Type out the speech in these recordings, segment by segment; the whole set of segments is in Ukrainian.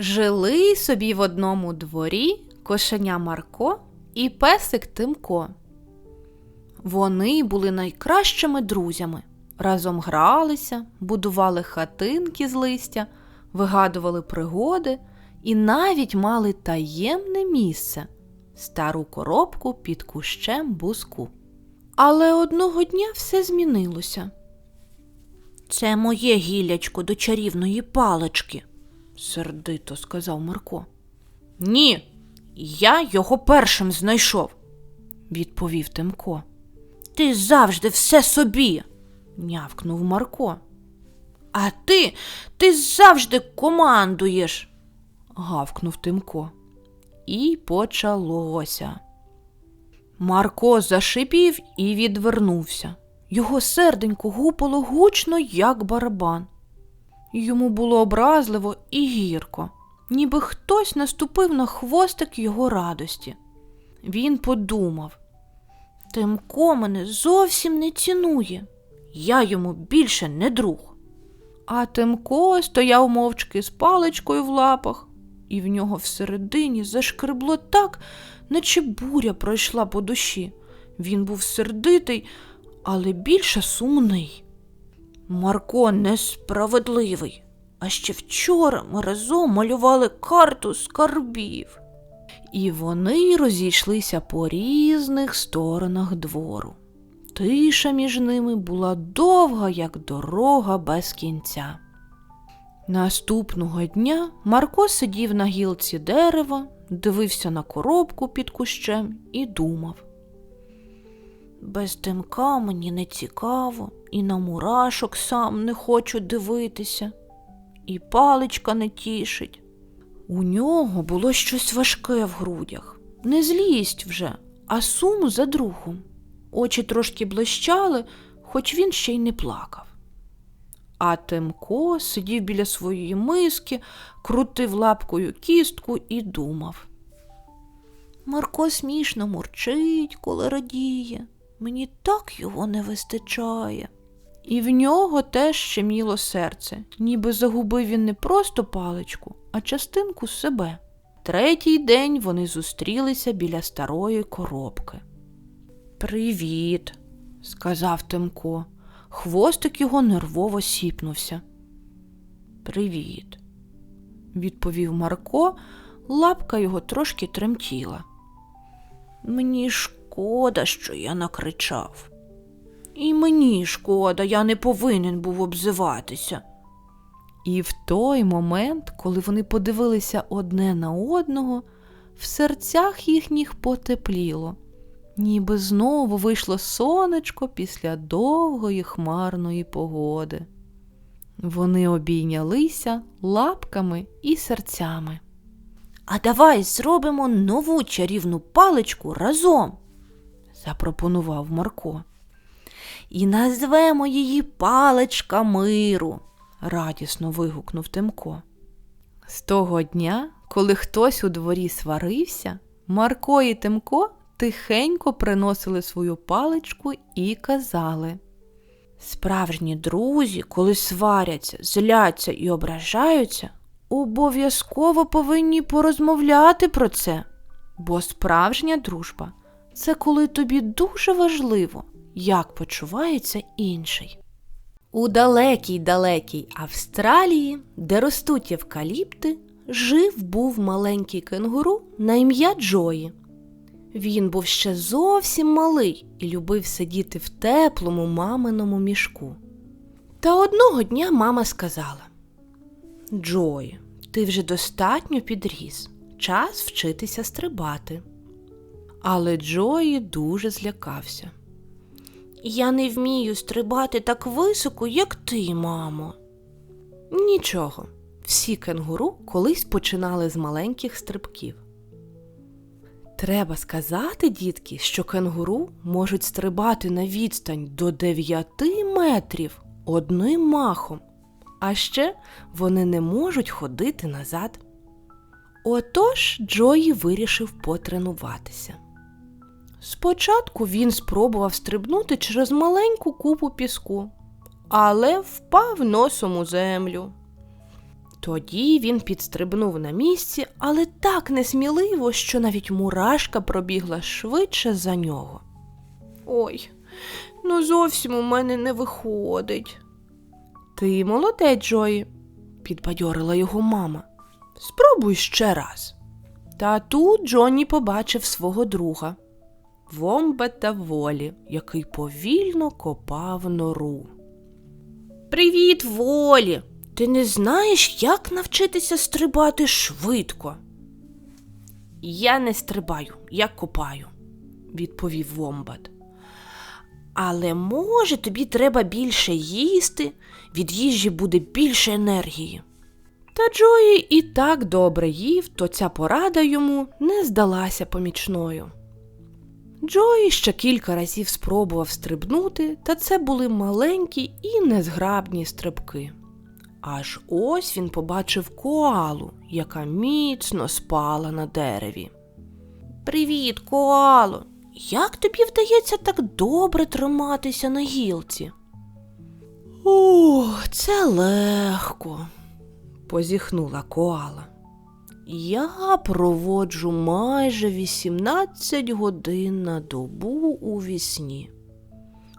Жили собі в одному дворі кошеня Марко і песик Тимко. Вони були найкращими друзями. Разом гралися, будували хатинки з листя, вигадували пригоди і навіть мали таємне місце стару коробку під кущем буску. Але одного дня все змінилося. Це моє гілячко до чарівної палички, сердито сказав Марко. Ні, я його першим знайшов, відповів Тимко. Ти завжди все собі, нявкнув Марко. А ти, ти завжди командуєш, гавкнув Тимко. І почалося. Марко зашипів і відвернувся. Його серденько гупало гучно, як барабан. Йому було образливо і гірко, ніби хтось наступив на хвостик його радості. Він подумав Тимко мене зовсім не цінує, я йому більше не друг. А Тимко стояв мовчки з паличкою в лапах, і в нього всередині зашкребло так, наче буря пройшла по душі. Він був сердитий, але більше сумний. Марко несправедливий. А ще вчора ми разом малювали карту скарбів. І вони розійшлися по різних сторонах двору. Тиша між ними була довга, як дорога без кінця. Наступного дня Марко сидів на гілці дерева, дивився на коробку під кущем і думав. Без тимка мені не цікаво, і на мурашок сам не хочу дивитися, і паличка не тішить. У нього було щось важке в грудях, не злість вже, а сум за другом. Очі трошки блищали, хоч він ще й не плакав. А Тимко сидів біля своєї миски, крутив лапкою кістку і думав. Марко смішно мурчить, коли радіє. Мені так його не вистачає. І в нього теж щеміло серце, ніби загубив він не просто паличку, а частинку себе. Третій день вони зустрілися біля старої коробки. Привіт, сказав Тимко. Хвостик його нервово сіпнувся. Привіт, відповів Марко, лапка його трошки тремтіла. Мені шкода, що я накричав. І мені шкода, я не повинен був обзиватися. І в той момент, коли вони подивилися одне на одного, в серцях їхніх потепліло, ніби знову вийшло сонечко після довгої хмарної погоди. Вони обійнялися лапками і серцями. А давай зробимо нову чарівну паличку разом, запропонував Марко. І назвемо її паличка миру, радісно вигукнув Тимко. З того дня, коли хтось у дворі сварився, Марко і Тимко тихенько приносили свою паличку і казали. Справжні друзі, коли сваряться, зляться і ображаються, обов'язково повинні порозмовляти про це, бо справжня дружба це коли тобі дуже важливо, як почувається інший. У далекій далекій Австралії, де ростуть евкаліпти, жив був маленький кенгуру на ім'я Джої. Він був ще зовсім малий і любив сидіти в теплому маминому мішку. Та одного дня мама сказала Джої, ти вже достатньо підріс, час вчитися стрибати. Але Джої дуже злякався. Я не вмію стрибати так високо, як ти, мамо. Нічого, всі кенгуру колись починали з маленьких стрибків. Треба сказати, дітки, що кенгуру можуть стрибати на відстань до 9 метрів одним махом, а ще вони не можуть ходити назад. Отож Джої вирішив потренуватися. Спочатку він спробував стрибнути через маленьку купу піску, але впав носом у землю. Тоді він підстрибнув на місці, але так несміливо, що навіть мурашка пробігла швидше за нього. Ой, ну зовсім у мене не виходить. Ти молодець, Джої, підбадьорила його мама. Спробуй ще раз. Та тут Джонні побачив свого друга Вомбета Волі, який повільно копав нору. Привіт, Волі! Ти не знаєш, як навчитися стрибати швидко? Я не стрибаю, я копаю, відповів Вомбат. Але може тобі треба більше їсти, від їжі буде більше енергії. Та Джої і так добре їв, то ця порада йому не здалася помічною. Джої ще кілька разів спробував стрибнути, та це були маленькі і незграбні стрибки. Аж ось він побачив коалу, яка міцно спала на дереві. Привіт, коало! Як тобі вдається так добре триматися на гілці? О, це легко, позіхнула коала. Я проводжу майже 18 годин на добу у вісні.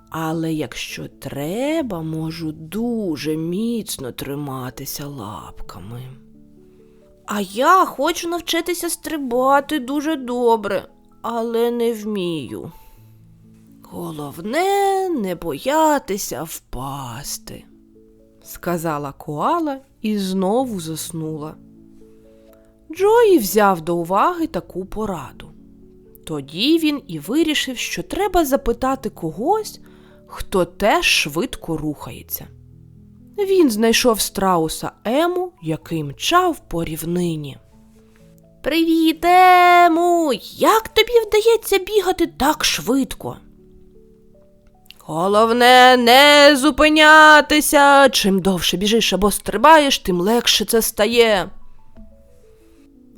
Але якщо треба, можу дуже міцно триматися лапками. А я хочу навчитися стрибати дуже добре, але не вмію. Головне не боятися впасти, сказала коала і знову заснула. Джої взяв до уваги таку пораду. Тоді він і вирішив, що треба запитати когось, хто теж швидко рухається. Він знайшов страуса Ему, який мчав по рівнині. Привіт, Ему! Як тобі вдається бігати так швидко? Головне не зупинятися. Чим довше біжиш або стрибаєш, тим легше це стає.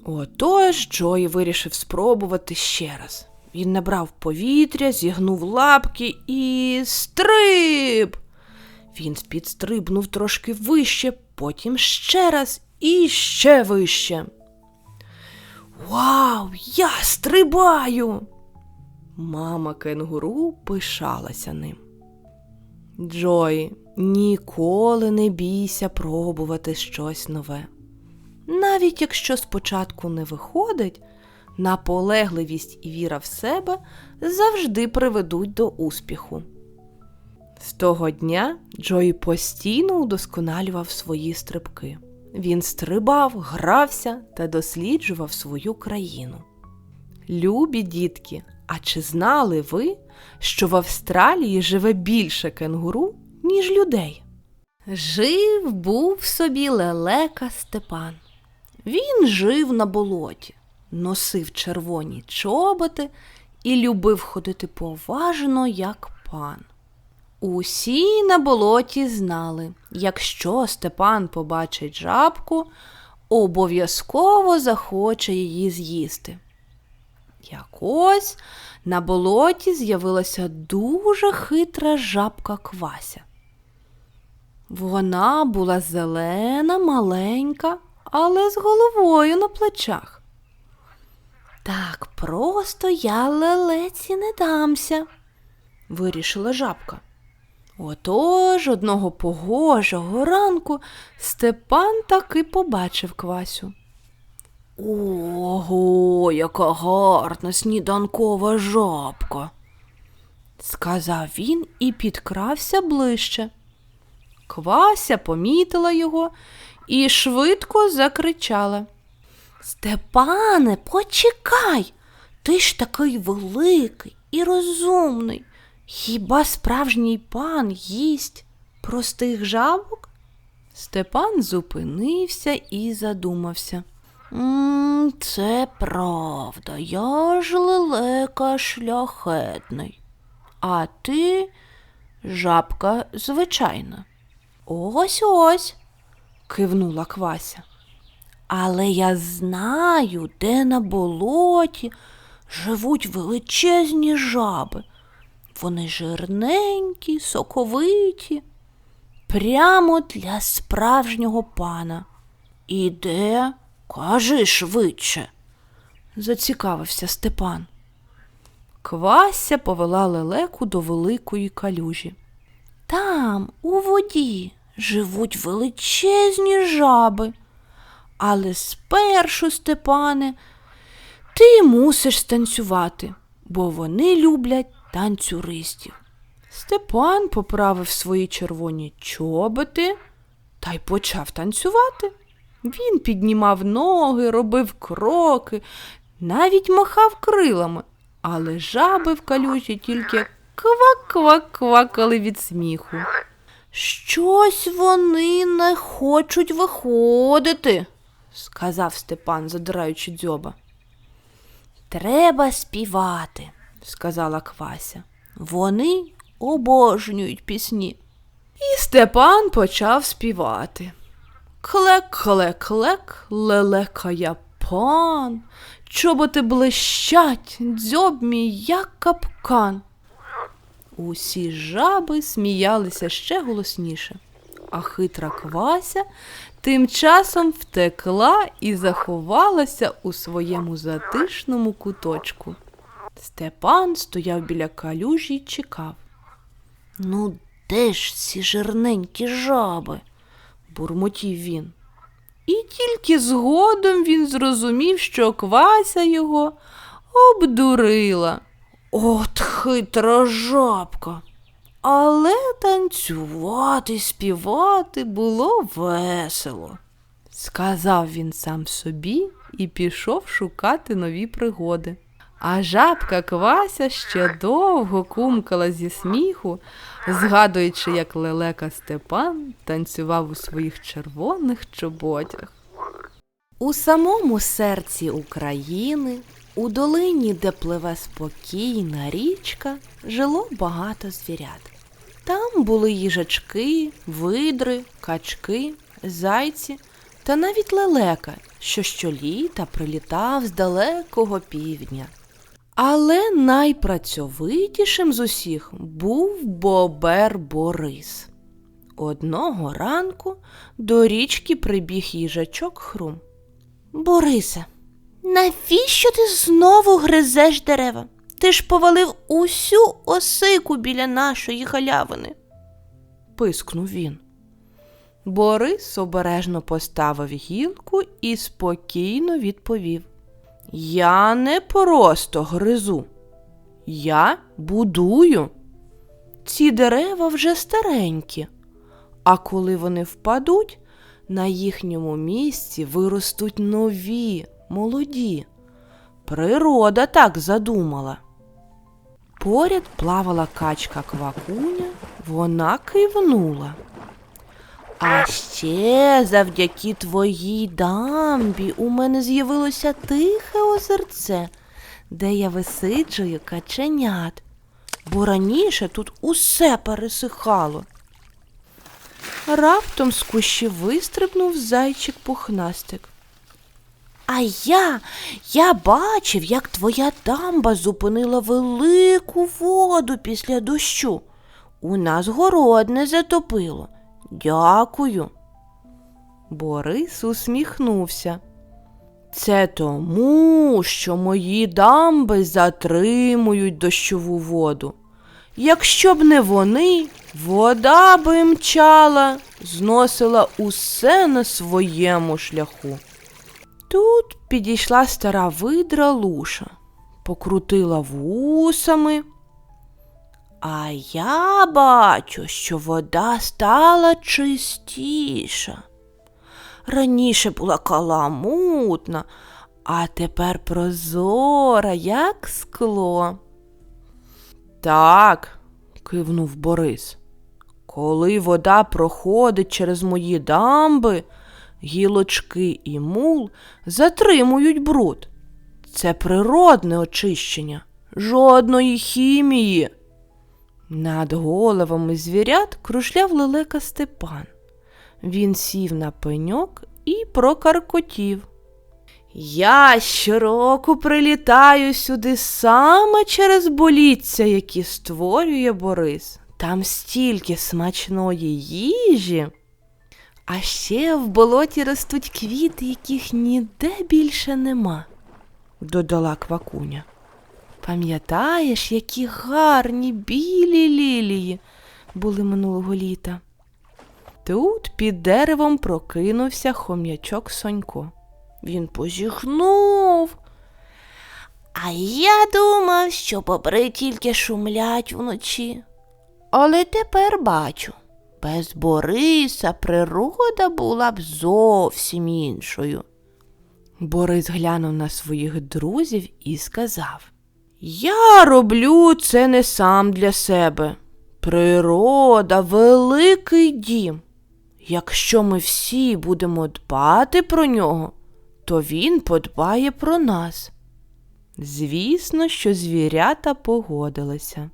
Отож Джої вирішив спробувати ще раз. Він набрав повітря, зігнув лапки і стриб. Він підстрибнув трошки вище, потім ще раз і ще вище. Вау, я стрибаю! Мама кенгуру пишалася ним. Джої, ніколи не бійся пробувати щось нове. Навіть якщо спочатку не виходить, наполегливість і віра в себе завжди приведуть до успіху. З того дня Джої постійно удосконалював свої стрибки. Він стрибав, грався та досліджував свою країну. Любі дітки, а чи знали ви, що в Австралії живе більше кенгуру, ніж людей? Жив був собі лелека Степан. Він жив на болоті, носив червоні чоботи і любив ходити поважно, як пан. Усі на болоті знали, якщо Степан побачить жабку, обов'язково захоче її з'їсти. Якось на болоті з'явилася дуже хитра жабка Квася. Вона була зелена, маленька, але з головою на плечах. Так просто я лелеці не дамся, вирішила жабка. Отож одного погожого ранку Степан таки побачив квасю. Ого, яка гарна сніданкова жабка, сказав він і підкрався ближче. Квася помітила його і швидко закричала. Степане, почекай, ти ж такий великий і розумний. Хіба справжній пан їсть простих жабок? Степан зупинився і задумався. «М, Це правда, я ж лелека шляхетний, а ти жабка звичайна. Ось ось, кивнула Квася. Але я знаю, де на болоті живуть величезні жаби. Вони жирненькі, соковиті, прямо для справжнього пана. І де? Кажи швидше, зацікавився Степан. Квася повела лелеку до великої калюжі. Там, у воді, живуть величезні жаби. Але спершу, Степане, ти мусиш станцювати, бо вони люблять танцюристів. Степан поправив свої червоні чоботи та й почав танцювати. Він піднімав ноги, робив кроки, навіть махав крилами, але жаби в калюжі тільки квак-квак-квакали від сміху. Щось вони не хочуть виходити, сказав Степан, задираючи дзьоба. Треба співати, сказала Квася. Вони обожнюють пісні. І Степан почав співати. Клек-клек-клек, лелекая пан, чоботи блищать, дзьоб мій, як капкан. Усі жаби сміялися ще голосніше, а хитра квася тим часом втекла і заховалася у своєму затишному куточку. Степан стояв біля калюжі й чекав. Ну, де ж ці жирненькі жаби? бурмотів він. І тільки згодом він зрозумів, що квася його обдурила. От хитра жабка. Але танцювати, співати було весело, сказав він сам собі і пішов шукати нові пригоди. А жабка Квася ще довго кумкала зі сміху, згадуючи, як лелека Степан танцював у своїх червоних чоботях. У самому серці України, у долині, де пливе спокійна річка, жило багато звірят. Там були їжачки, видри, качки, зайці та навіть лелека, що щоліта прилітав з далекого півдня. Але найпрацьовитішим з усіх був бобер Борис. Одного ранку до річки прибіг їжачок Хрум. Борисе, навіщо ти знову гризеш дерева? Ти ж повалив усю осику біля нашої галявини. пискнув він. Борис обережно поставив гілку і спокійно відповів. Я не просто гризу, я будую. Ці дерева вже старенькі, а коли вони впадуть, на їхньому місці виростуть нові, молоді. Природа так задумала. Поряд плавала качка квакуня, вона кивнула. А ще завдяки твоїй дамбі у мене з'явилося тихе озерце, де я висиджую каченят, бо раніше тут усе пересихало. Раптом з кущі вистрибнув зайчик пухнастик. А я, я бачив, як твоя дамба зупинила велику воду після дощу. У нас город не затопило. Дякую. Борис усміхнувся. Це тому, що мої дамби затримують дощову воду. Якщо б не вони, вода би мчала, зносила усе на своєму шляху. Тут підійшла стара видра луша, покрутила вусами. А я бачу, що вода стала чистіша. Раніше була каламутна, а тепер прозора, як скло. Так, кивнув Борис. Коли вода проходить через мої дамби, гілочки і мул затримують бруд. Це природне очищення, жодної хімії. Над головами звірят кружляв лелека Степан. Він сів на пеньок і прокаркотів. Я щороку прилітаю сюди саме через боліття, які створює Борис. Там стільки смачної їжі. А ще в болоті ростуть квіти, яких ніде більше нема, додала квакуня. Пам'ятаєш, які гарні білі лілії були минулого літа? Тут під деревом прокинувся хом'ячок Сонько. Він позіхнув. А я думав, що бобри тільки шумлять вночі. Але тепер бачу, без Бориса природа була б зовсім іншою. Борис глянув на своїх друзів і сказав: Я роблю це не сам для себе. Природа великий дім. Якщо ми всі будемо дбати про нього, то він подбає про нас. Звісно, що звірята погодилися.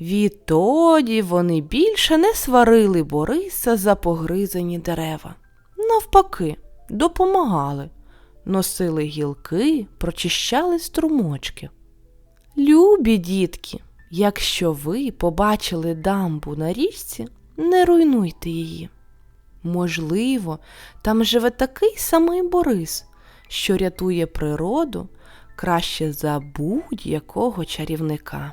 Відтоді вони більше не сварили Бориса за погризані дерева. Навпаки, допомагали, носили гілки, прочищали струмочки. Любі дітки, якщо ви побачили дамбу на річці, не руйнуйте її. Можливо, там живе такий самий Борис, що рятує природу краще за будь-якого чарівника.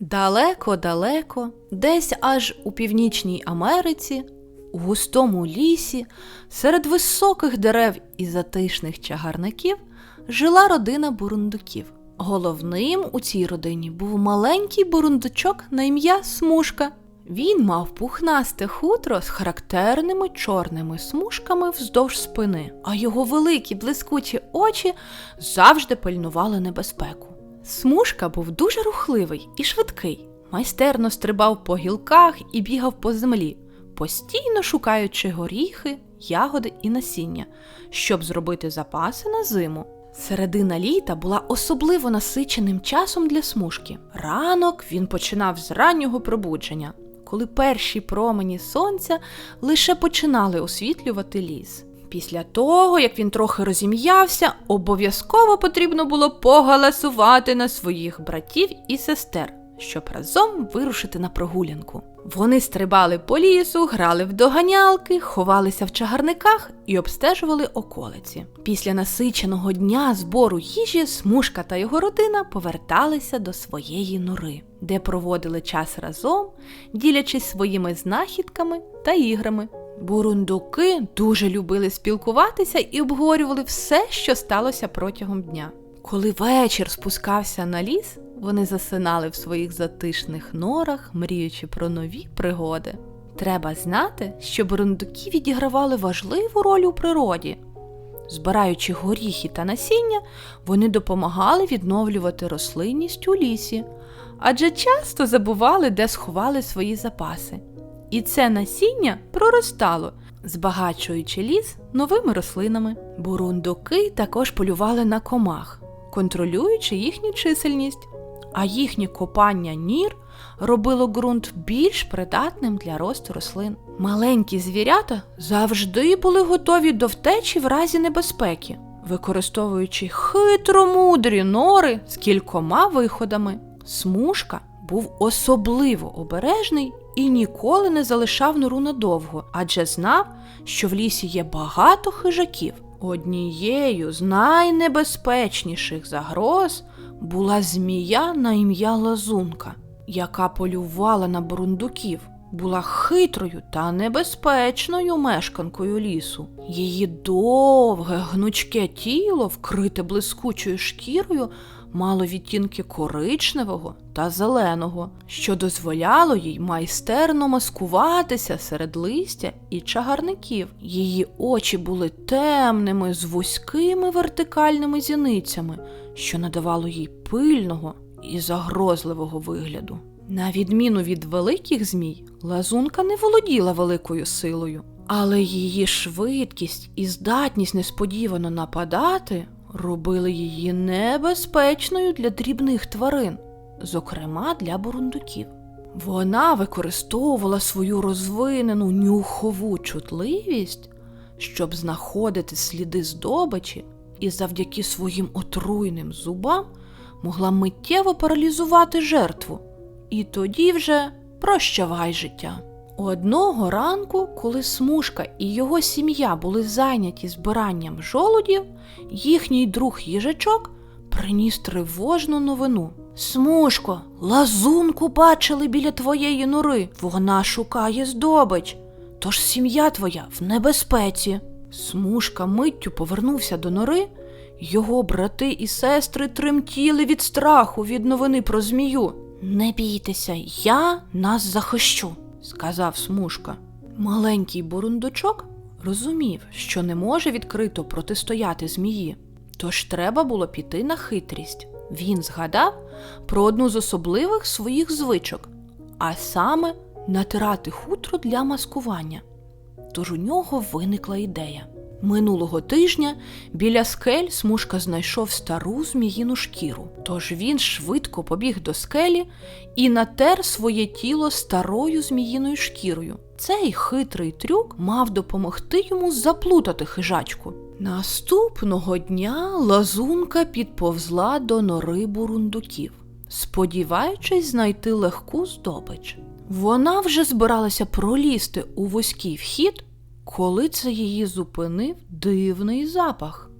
Далеко-далеко, десь аж у північній Америці, у густому лісі, серед високих дерев і затишних чагарників жила родина бурундуків. Головним у цій родині був маленький бурундучок на ім'я Смужка. Він мав пухнасте хутро з характерними чорними смужками вздовж спини, а його великі блискучі очі завжди пильнували небезпеку. Смужка був дуже рухливий і швидкий, майстерно стрибав по гілках і бігав по землі, постійно шукаючи горіхи, ягоди і насіння, щоб зробити запаси на зиму. Середина літа була особливо насиченим часом для смужки. Ранок він починав з раннього пробудження, коли перші промені сонця лише починали освітлювати ліс. Після того, як він трохи розім'явся, обов'язково потрібно було погаласувати на своїх братів і сестер, щоб разом вирушити на прогулянку. Вони стрибали по лісу, грали в доганялки, ховалися в чагарниках і обстежували околиці. Після насиченого дня збору їжі смужка та його родина поверталися до своєї нори, де проводили час разом, ділячись своїми знахідками та іграми. Бурундуки дуже любили спілкуватися і обговорювали все, що сталося протягом дня. Коли вечір спускався на ліс, вони засинали в своїх затишних норах, мріючи про нові пригоди. Треба знати, що бурундуки відігравали важливу роль у природі. Збираючи горіхи та насіння, вони допомагали відновлювати рослинність у лісі, адже часто забували, де сховали свої запаси. І це насіння проростало, збагачуючи ліс новими рослинами. Бурундуки також полювали на комах, контролюючи їхню чисельність, а їхнє копання нір робило ґрунт більш придатним для росту рослин. Маленькі звірята завжди були готові до втечі в разі небезпеки, використовуючи хитромудрі нори з кількома виходами. Смужка був особливо обережний і ніколи не залишав нору надовго, адже знав, що в лісі є багато хижаків. Однією з найнебезпечніших загроз була змія на ім'я Лазунка, яка полювала на бурундуків, була хитрою та небезпечною мешканкою лісу. Її довге гнучке тіло, вкрите блискучою шкірою, мало відтінки коричневого та зеленого, що дозволяло їй майстерно маскуватися серед листя і чагарників. Її очі були темними з вузькими вертикальними зіницями, що надавало їй пильного і загрозливого вигляду. На відміну від великих змій, лазунка не володіла великою силою, але її швидкість і здатність несподівано нападати робили її небезпечною для дрібних тварин, зокрема для бурундуків. Вона використовувала свою розвинену нюхову чутливість, щоб знаходити сліди здобичі, і завдяки своїм отруйним зубам могла миттєво паралізувати жертву. І тоді вже прощавай життя. Одного ранку, коли Смужка і його сім'я були зайняті збиранням жолудів, їхній друг їжачок приніс тривожну новину. Смужко, лазунку бачили біля твоєї нори. Вона шукає здобич. Тож сім'я твоя в небезпеці. Смужка миттю повернувся до нори. Його брати і сестри тремтіли від страху від новини про змію. Не бійтеся, я нас захищу, сказав Смужка. Маленький бурундучок розумів, що не може відкрито протистояти змії, тож треба було піти на хитрість. Він згадав про одну з особливих своїх звичок, а саме натирати хутро для маскування. Тож у нього виникла ідея. Минулого тижня біля скель смужка знайшов стару зміїну шкіру. Тож він швидко побіг до скелі і натер своє тіло старою зміїною шкірою. Цей хитрий трюк мав допомогти йому заплутати хижачку. Наступного дня лазунка підповзла до нори бурундуків, сподіваючись знайти легку здобич. Вона вже збиралася пролізти у вузький вхід, коли це її зупинив дивний запах.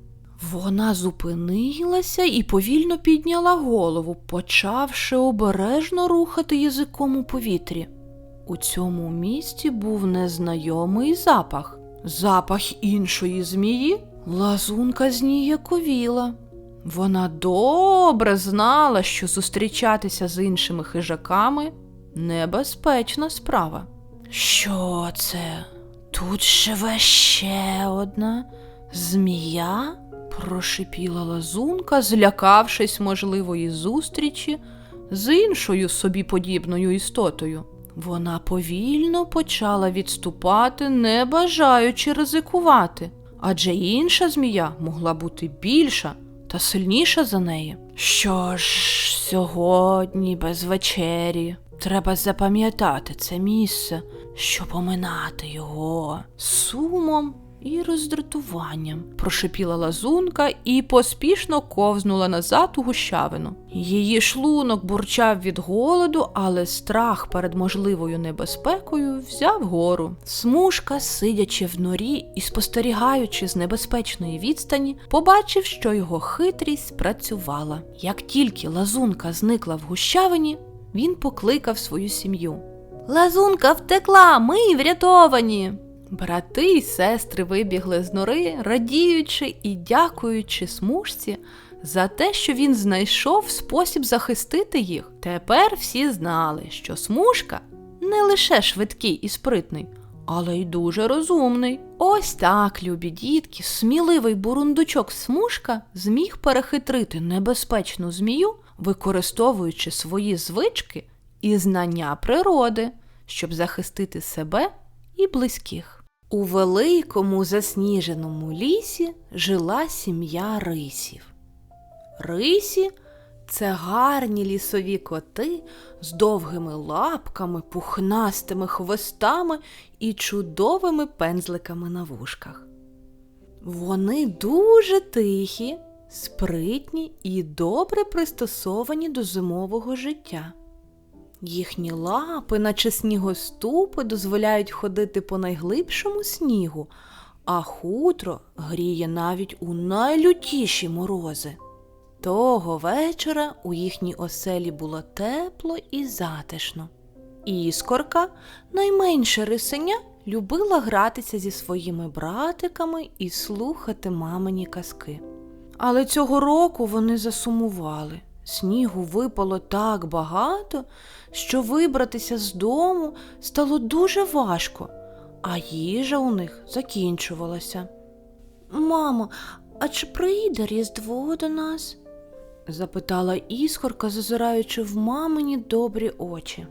Вона зупинилася і повільно підняла голову, почавши обережно рухати язиком у повітрі. У цьому місці був незнайомий запах. Запах іншої змії. Лазунка зніяковіла. Вона добре знала, що зустрічатися з іншими хижаками небезпечна справа. Що це? Тут живе ще одна змія? прошипіла лазунка, злякавшись можливої зустрічі з іншою собі подібною істотою. Вона повільно почала відступати, не бажаючи ризикувати, адже інша змія могла бути більша та сильніша за неї. Що ж, сьогодні без вечері треба запам'ятати це місце, щоб оминати його сумом і роздратуванням, прошипіла лазунка і поспішно ковзнула назад у гущавину. Її шлунок бурчав від голоду, але страх перед можливою небезпекою взяв гору. Смужка, сидячи в норі і спостерігаючи з небезпечної відстані, побачив, що його хитрість спрацювала. Як тільки лазунка зникла в гущавині, він покликав свою сім'ю. Лазунка втекла, ми врятовані. Брати й сестри вибігли з нори, радіючи і дякуючи смужці за те, що він знайшов спосіб захистити їх. Тепер всі знали, що смужка не лише швидкий і спритний, але й дуже розумний. Ось так, любі дітки, сміливий бурундучок смужка зміг перехитрити небезпечну змію, використовуючи свої звички і знання природи, щоб захистити себе і близьких. У великому засніженому лісі жила сім'я рисів. Рисі це гарні лісові коти з довгими лапками, пухнастими хвостами і чудовими пензликами на вушках. Вони дуже тихі, спритні і добре пристосовані до зимового життя. Їхні лапи, наче снігоступи, дозволяють ходити по найглибшому снігу, а хутро гріє навіть у найлютіші морози. Того вечора у їхній оселі було тепло і затишно. Іскорка, найменше рисеня, любила гратися зі своїми братиками і слухати мамині казки. Але цього року вони засумували. Снігу випало так багато, що вибратися з дому стало дуже важко, а їжа у них закінчувалася. Мамо, а чи прийде Різдво до нас? запитала іскорка, зазираючи в мамині добрі очі.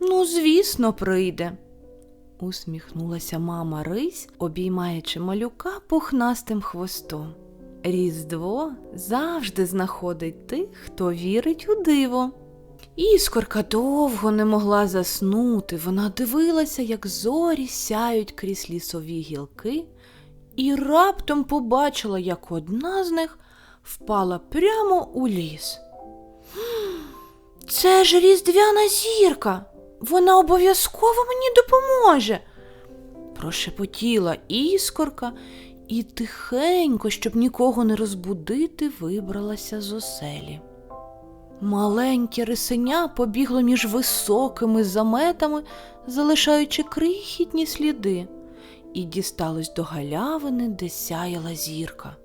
Ну, звісно, прийде, усміхнулася мама Рись, обіймаючи малюка пухнастим хвостом. Різдво завжди знаходить тих, хто вірить у диво. Іскорка довго не могла заснути. Вона дивилася, як зорі сяють крізь лісові гілки, і раптом побачила, як одна з них впала прямо у ліс. Це ж різдвяна зірка. Вона обов'язково мені допоможе. Прошепотіла іскорка і тихенько, щоб нікого не розбудити, вибралася з оселі. Маленьке рисеня побігло між високими заметами, залишаючи крихітні сліди, і дісталось до галявини, де сяяла зірка.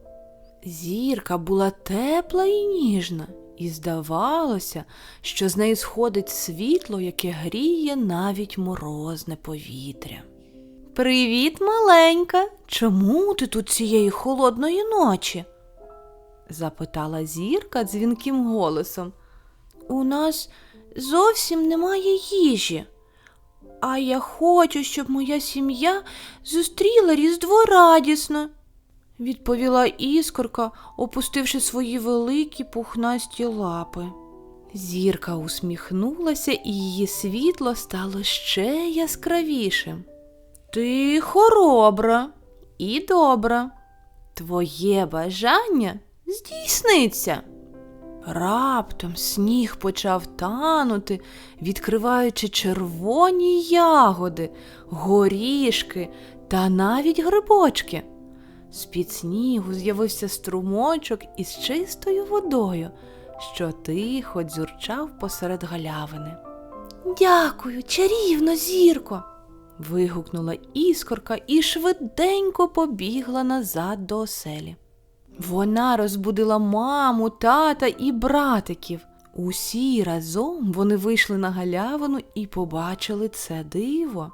Зірка була тепла і ніжна, і здавалося, що з неї сходить світло, яке гріє навіть морозне повітря. Привіт, маленька! Чому ти тут цієї холодної ночі? запитала зірка дзвінким голосом. У нас зовсім немає їжі. А я хочу, щоб моя сім'я зустріла Різдво радісно, відповіла іскорка, опустивши свої великі пухнасті лапи. Зірка усміхнулася, і її світло стало ще яскравішим. Ти хоробра і добра. Твоє бажання здійсниться. Раптом сніг почав танути, відкриваючи червоні ягоди, горішки та навіть грибочки. З-під снігу з'явився струмочок із чистою водою, що тихо дзюрчав посеред галявини. Дякую, чарівно, зірко. Вигукнула іскорка і швиденько побігла назад до оселі. Вона розбудила маму, тата і братиків. Усі разом вони вийшли на галявину і побачили це диво.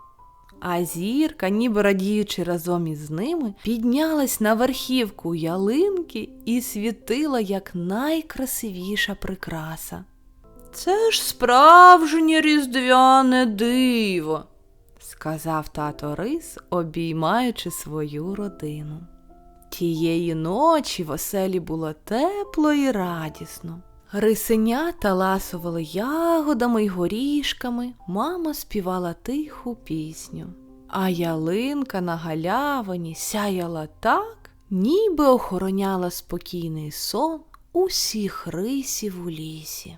А зірка, ніби радіючи разом із ними, піднялась на верхівку ялинки і світила як найкрасивіша прикраса. Це ж справжнє різдвяне диво, сказав тато Рис, обіймаючи свою родину. Тієї ночі в оселі було тепло і радісно. Рисенята ласували ягодами й горішками, мама співала тиху пісню, а ялинка на галявині сяяла так, ніби охороняла спокійний сон усіх рисів у лісі.